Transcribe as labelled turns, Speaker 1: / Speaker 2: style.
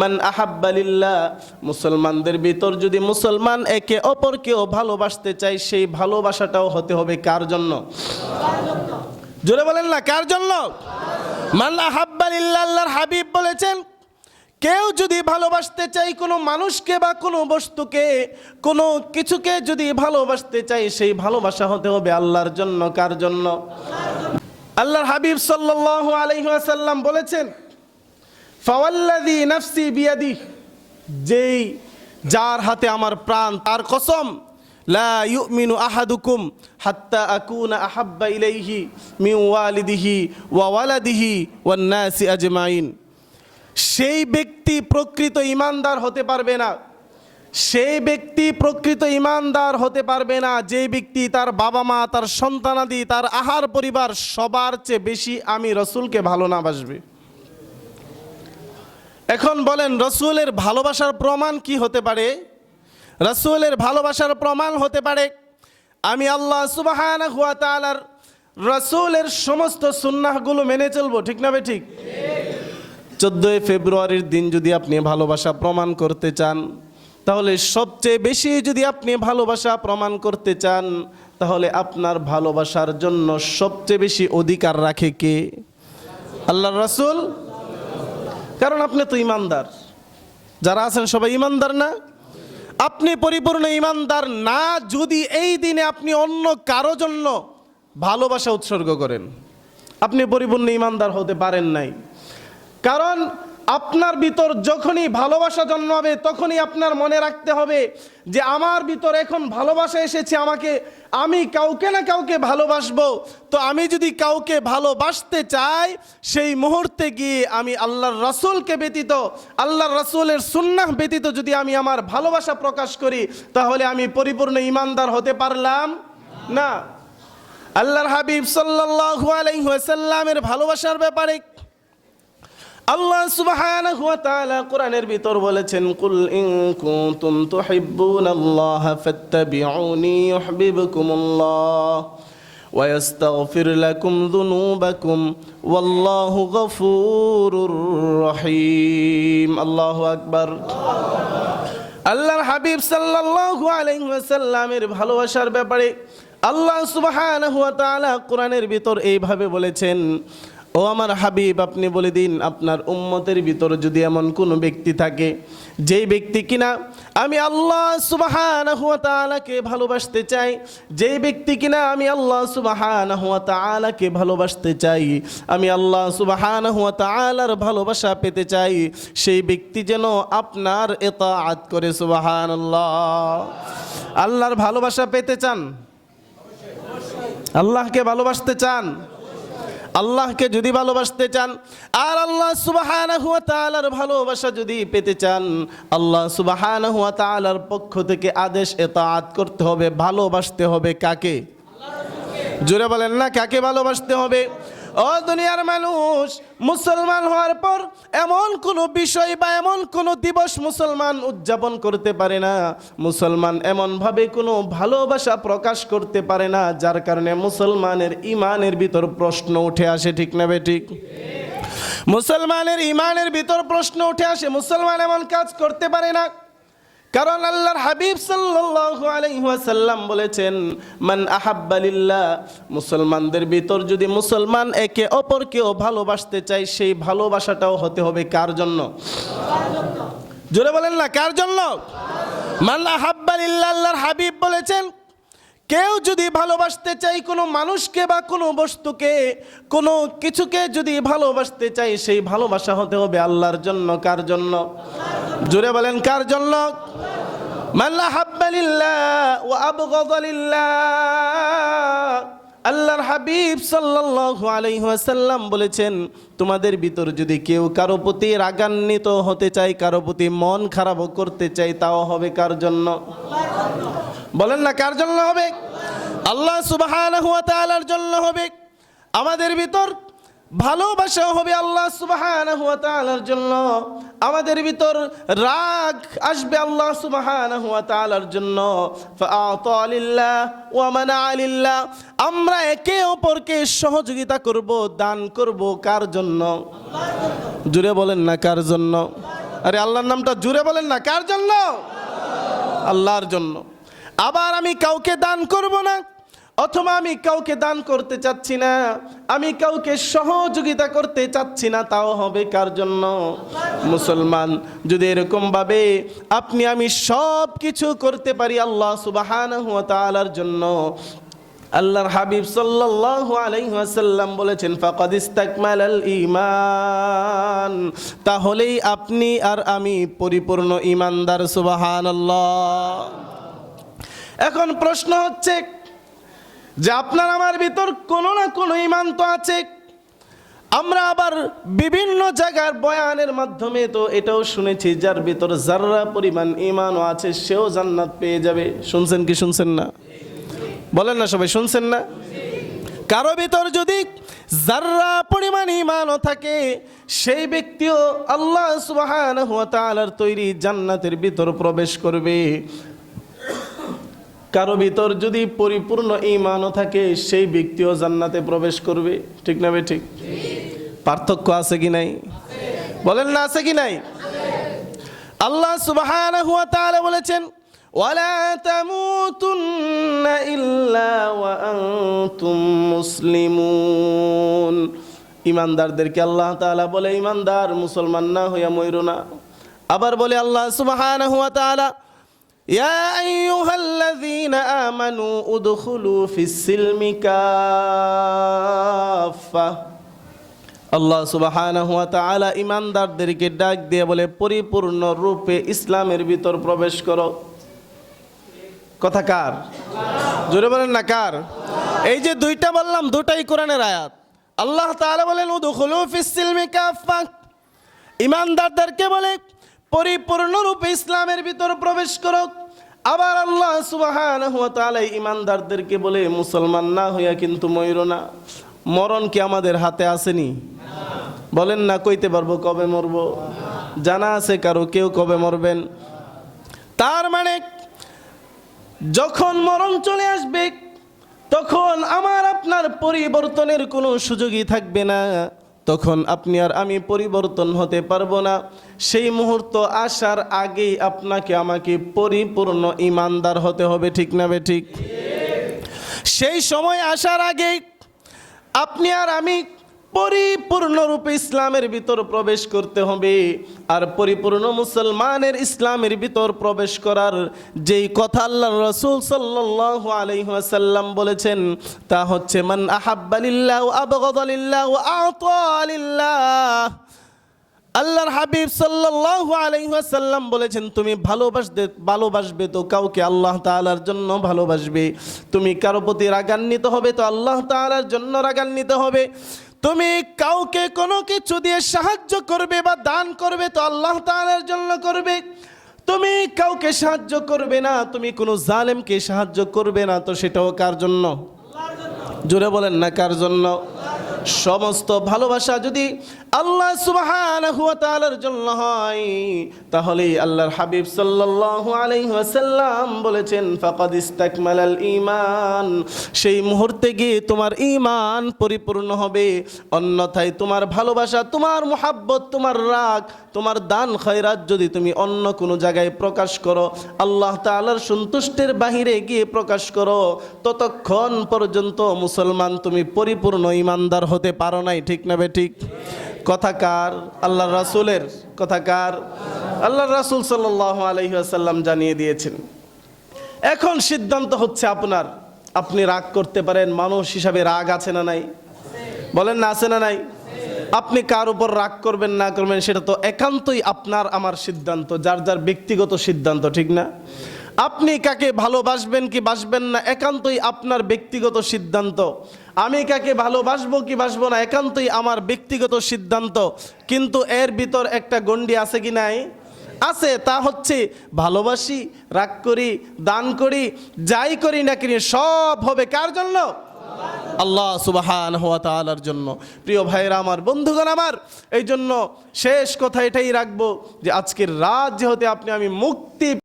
Speaker 1: মান আহাব্বালিল্লাহ মুসলমানদের ভিতর যদি মুসলমান একে অপরকেও ভালোবাসতে চায়, সেই ভালোবাসাটাও হতে হবে কার জন্য? জোরে বলেন না, কার জন্য? মান আহাব্বালিল্লাহ হাবিব বলেছেন, কেউ যদি ভালোবাসতে চাই কোনো মানুষকে বা কোনো বস্তুকে, কোনো কিছুকে যদি ভালোবাসতে চাই সেই ভালোবাসা হতে হবে আল্লাহর জন্য, কার জন্য? আল্লাহর হাবিব সাল্লাল্লাহু আলাইহি ওয়াসাল্লাম বলেছেন ফাওয়াল্লাযী নাফসি বিয়াদি যেই যার হাতে আমার প্রাণ, তার কসম, লা ইউমিনু আহাদুকুম হাত্তা আকুনা আহাব্বা ইলাইহি মিন ওয়ালিদিহি ওয়া ওয়ালাদিহি ওয়ান নাসি আজমাইন। সেই ব্যক্তি প্রকৃত ইমানদার হতে পারবে না। সেই ব্যক্তি প্রকৃত ইমানদার হতে পারবে না। যে ব্যক্তি তার বাবা মা, তার সন্তানাদি, তার আহার পরিবার সবার চেয়ে বেশি আমি রসুলকে ভালো না বাসবে। এখন বলেন, রসুলের ভালোবাসার প্রমাণ কি হতে পারে? রসুলের ভালোবাসার প্রমাণ হতে পারে, আমি আল্লাহ সুবাহান হুয়া তালার রসুলের সমস্ত সুন্নাহগুলো মেনে চলবো, ঠিক না ঠিক? চোদ্দোই ফেব্রুয়ারির দিন যদি আপনি ভালোবাসা প্রমাণ করতে চান, তাহলে সবচেয়ে বেশি যদি আপনি ভালোবাসা প্রমাণ করতে চান, তাহলে আপনার ভালোবাসার জন্য সবচেয়ে বেশি অধিকার রাখে কে? আল্লাহ রাসূল কারণ আপনি তো ইমানদার। যারা আছেন সবাই ইমানদার না? আপনি পরিপূর্ণ ইমানদার না, যদি এই দিনে আপনি অন্য কারও জন্য ভালোবাসা উৎসর্গ করেন। আপনি পরিপূর্ণ ইমানদার হতে পারেন নাই। কারণ আপনার ভিতর যখনই ভালোবাসা জন্মাবে, তখনই আপনার মনে রাখতে হবে যে আমার ভিতর এখন ভালোবাসা এসেছে আমাকে, আমি কাউকে না কাউকে ভালোবাসবো। তো আমি যদি কাউকে ভালোবাসতে চাই, সেই মুহূর্তে গিয়ে আমি আল্লাহর রসুলকে ব্যতীত, আল্লাহর রসুলের সুন্নাহ ব্যতীত যদি আমি আমার ভালোবাসা প্রকাশ করি, তাহলে আমি পরিপূর্ণ ইমানদার হতে পারলাম না। আল্লাহর হাবিব সাল্লাল্লাহু আলাইহি ওয়াসাল্লামের ভালোবাসার ব্যাপারে আল্লাহ সুবহানাহু ওয়া তাআলা কোরআনের ভিতর বলেছেন, কুল ইন কুনতুম তুহিব্বুনাল্লাহ ফাত্তাবিউনি ইউহিব্বুকুমুল্লাহ ওয়া ইয়াস্তাগফির লাকুম যুনুবাকুম ওয়াল্লাহু গফুরুর রহিম। আল্লাহু আকবার। আল্লাহর হাবিব সাল্লাল্লাহু আলাইহি ওয়াসাল্লামের ভালোবাসার ব্যাপারে আল্লাহ সুবহানাহু ওয়া তাআলা কোরআনের ভিতর এইভাবে বলেছেন ও আমার হাবিব, আপনি বলে দিন, আপনার উম্মতের ভিতর যদি এমন কোনো ব্যক্তি থাকে, যেই ব্যক্তি কিনা আমি আল্লাহ সুবহানাহু ওয়া তাআলাকে ভালোবাসতে চাই, যেই ব্যক্তি কিনা আমি আল্লাহ সুবহানাহু ওয়া তাআলাকে ভালোবাসতে চাই, আমি আল্লাহ সুবহানাহু ওয়া তাআলার ভালোবাসা পেতে চাই, সেই ব্যক্তি যেন আপনার ইতাআত করে, সুবহানাল্লাহ। আল্লাহর ভালোবাসা পেতে চান? আল্লাহকে ভালোবাসতে চান? আল্লাহকে যদি ভালোবাসতে চান, আর আল্লাহ সুবাহানাহু হুয়া তাআলার ভালোবাসা যদি পেতে চান, আল্লাহ সুবাহানাহু হুয়া তাআলার পক্ষ থেকে আদেশ এতাআত করতে হবে, ভালোবাসতে হবে কাকে? জোরে বলেন না, কাকে ভালোবাসতে হবে? ও দুনিয়ার মানুষ, মুসলমান হওয়ার পর এমন কোনো বিষয় বা এমন কোনো দিবস মুসলমান উদযাপন করতে পারে না। মুসলমান এমনভাবে কোনো ভালোবাসা প্রকাশ করতে পারে না, যার কারণে মুসলমানের ইমানের ভিতর প্রশ্ন উঠে আসে, ঠিক না বে ঠিক? মুসলমানের ইমানের ভিতর প্রশ্ন উঠে আসে, মুসলমান এমন কাজ করতে পারে না। কারণ আল্লাহর হাবিব সাল্লাল্লাহু আলাইহি ওয়াসাল্লাম বলেছেন, মান আহাব্বালিল্লাহ মুসলমানদের ভিতর যদি মুসলমান একে অপরকেও ভালোবাসতে চায়, সেই ভালোবাসাটাও হতে হবে কার জন্য? জোরে বলেন না, কার জন্য? মান আহাব্বালিল্লাহ আল্লাহর হাবিব বলেছেন কেউ যদি ভালোবাসতে চাই কোনো মানুষকে বা কোনো বস্তুকে, কোনো কিছুকে যদি ভালোবাসতে চাই সেই ভালোবাসা হতে হবে আল্লাহর জন্য। কার জন্য? জোরে বলেন, কার জন্য? ও আল্লাহর হাবিব সাল্লাল্লাহু আলাইহি ওয়াসাল্লাম বলেছেন, তোমাদের ভিতর যদি কেউ কারও প্রতি রাগান্বিত হতে চায়, কারও প্রতি মন খারাপ করতে চায়, তাও হবে কার জন্য? বলেন না, কার জন্য হবে? আল্লাহ তাআলার জন্য হবে। আমাদের ভিতর ভালোবাসা হবে আল্লাহ তাআলার জন্য। আমাদের ভিতর রাগ আসবে আল্লাহ তাআলার জন্য। ফাআতা লিল্লাহ ওয়া মানা আমরা একে অপরকে সহযোগিতা করব, দান করব, কার জন্য? জুড়ে বলেন না, কার জন্য? আরে, আল্লাহর নামটা জুড়ে বলেন না, কার জন্য? আল্লাহর জন্য। আবার আমি কাউকে দান করব না, অথবা আমি কাউকে দান করতে চাচ্ছি না, আমি কাউকে সহযোগিতা করতে চাচ্ছি না, তাও হবে কার জন্য? মুসলমান, যদি এরকম ভাবে আপনি আমি সব কিছু করতে পারি আল্লাহ সুবাহানাহু ওয়া তাআলার জন্য, আল্লাহর হাবিব সাল্লাল্লাহু আলাইহি ওয়াসাল্লাম বলেছেন, ফাকাদ ইস্তাকমালাল ঈমান তাহলেই আপনি আর আমি পরিপূর্ণ ঈমানদার, সুবহানাল্লাহ। এখন প্রশ্ন হচ্ছে, যে আপনার আমার ভিতর কোনো না কোনো ইমান তো আছে। আমরা আবার বিভিন্ন জায়গার বয়ানের মাধ্যমে তো এটাও শুনেছি, যার ভিতর যাররা পরিমাণ ইমানও আছে, সেও জান্নাত পেয়ে যাবে। শুনছেন কি শুনছেন না? বলেন না সবাই, শুনছেন না? কারও ভিতর যদি যার্রা পরিমাণ ইমানও থাকে, সেই ব্যক্তিও আল্লাহ ওয়া তৈরি জান্নাতের ভিতর প্রবেশ করবে। কারও ভিতর যদি পরিপূর্ণ ইমানও থাকে, সেই ব্যক্তিও জান্নাতে প্রবেশ করবে। ঠিক না ঠিক? পার্থক্য আছে কি নাই? বলেন না, আছে কি নাই? আল্লাহ সুবহানাহু ওয়া তাআলা বলেছেন, ওয়ালা তামুতুন্না ইল্লা ওয়া আনতুম মুসলিমুন। ইমানদারদেরকে আল্লাহ তাআলা বলে ইমানদার মুসলমান না হইয়া মইরো না। আবার বলে, আল্লাহ সুবহানাহু ওয়া তাআলা يا أيها الذين آمنوا ادخلوا في السلم كافة আল্লাহ সুবাহানাহু ওয়া তাআলা ইমানদারদেরকে ডাক দিয়ে বলে পরিপূর্ণ রূপে ইসলামের ভিতর প্রবেশ করো কথা কার জোরে বলেন না কার এই যে দুইটা বললাম দুটাই কোরআনের আয়াত আল্লাহ তাআলা বলেন উদখুলু ফিস সিলমি কাফা ইমানদারদেরকে বলে পরিপূর্ণ রূপে ইসলামের ভিতর প্রবেশ করো আবার আল্লাহ সুবহানাহু ওয়া তাআলা ইমানদারদেরকে বলে, মুসলমান না হইয়া কিন্তু ময়ূর না। মরণ কি আমাদের হাতে আসেনি? বলেন না, কইতে পারব কবে মরবো? জানা আছে কারও, কেউ কবে মরবেন। তার মানে যখন মরণ চলে আসবে, তখন আমার আপনার পরিবর্তনের কোনো সুযোগই থাকবে না। তখন আপনি আর আমি পরিবর্তন হতে পারব না। সেই মুহূর্ত আসার আগেই আপনাকে আমাকে পরিপূর্ণ ইমানদার হতে হবে, ঠিক না বে ঠিক? সেই সময় আসার আগেই আপনি আর আমি পরিপূর্ণরূপে ইসলামের ভিতর প্রবেশ করতে হবে। আর পরিপূর্ণ মুসলমানের ইসলামের ভিতর প্রবেশ করার যেই কথা আল্লাহ রসুল সাল্লাল্লাহু আলাইহি ওয়াসাল্লাম বলেছেন, তা হচ্ছে, মান আহাব্বালিল্লাহ আবগদালিল্লাহ আতালিল্লাহ আল্লাহর হাবিব সাল্লাল্লাহু আলাইহি ওয়াসাল্লাম বলেছেন, তুমি ভালোবাসবে ভালোবাসবে তো কাউকে আল্লাহ তাআলার জন্য ভালোবাসবে। তুমি কারও প্রতি রাগান্বিত হবে তো আল্লাহ তাআলার জন্য রাগান্বিত হবে। তুমি কাউকে কোনো কিছু দিয়ে সাহায্য করবে বা দান করবে তো আল্লাহ তালের জন্য করবে। তুমি কাউকে সাহায্য করবে না, তুমি কোনো জালেমকে সাহায্য করবে না, তো সেটাও কার জন্য? জোরে বলেন না কার জন্য? সমস্ত ভালোবাসা যদি আল্লাহ তাআলার জন্য হয়। তাহলে আল্লাহর হাবিব সাল্লাল্লাহু আলাইহি ওয়াসাল্লাম বলেছেন, ফাকাদ ইস্তাকমালাল ঈমান। সেই মুহূর্তে গিয়ে তোমার ইমান পরিপূর্ণ হবে। অন্যথায় তোমার ভালোবাসা, তোমার মোহাব্বত, তোমার রাগ, তোমার দান খয়রাত যদি তুমি অন্য কোনো জায়গায় প্রকাশ করো, আল্লাহ তাআলার সন্তুষ্টের বাহিরে গিয়ে প্রকাশ করো, ততক্ষণ পর্যন্ত মুসলমান তুমি পরিপূর্ণ ইমানদার হতে পারো নাই। ঠিক না বে ঠিক? কথাকার আল্লাহ রাসূলের কথাকার আল্লাহ রাসূল সাল্লাল্লাহু আলাইহি ওয়াসাল্লাম জানিয়ে দিয়েছেন। এখন সিদ্ধান্ত হচ্ছে আপনার। আপনি রাগ করতে পারেন, মানুষ হিসাবে রাগ আছে না নাই? বলেন না, আছে না নাই? আপনি কার উপর রাগ করবেন, না করবেন, সেটা তো একান্তই আপনার, আমার সিদ্ধান্ত, যার যার ব্যক্তিগত সিদ্ধান্ত, ঠিক না? আপনি কাকে ভালোবাসবেন কি বাসবেন না, একান্তই আপনার ব্যক্তিগত সিদ্ধান্ত। আমি কাকে ভালোবাসবো কি বাসবো না একান্তই আমার ব্যক্তিগত সিদ্ধান্ত। কিন্তু এর ভিতর একটা গণ্ডি আছে কি নাই? আছে, তা হচ্ছে ভালোবাসি, রাগ করি, দান করি, যাই করি না কিনি সব হবে কার জন্য? আল্লাহ সুবাহান হওয়া তালার জন্য। প্রিয় ভাইরা আমার, বন্ধুগণ আমার এই জন্য শেষ কথা এটাই রাখব যে আজকের রাত যেহেতু আপনি আমি মুক্তি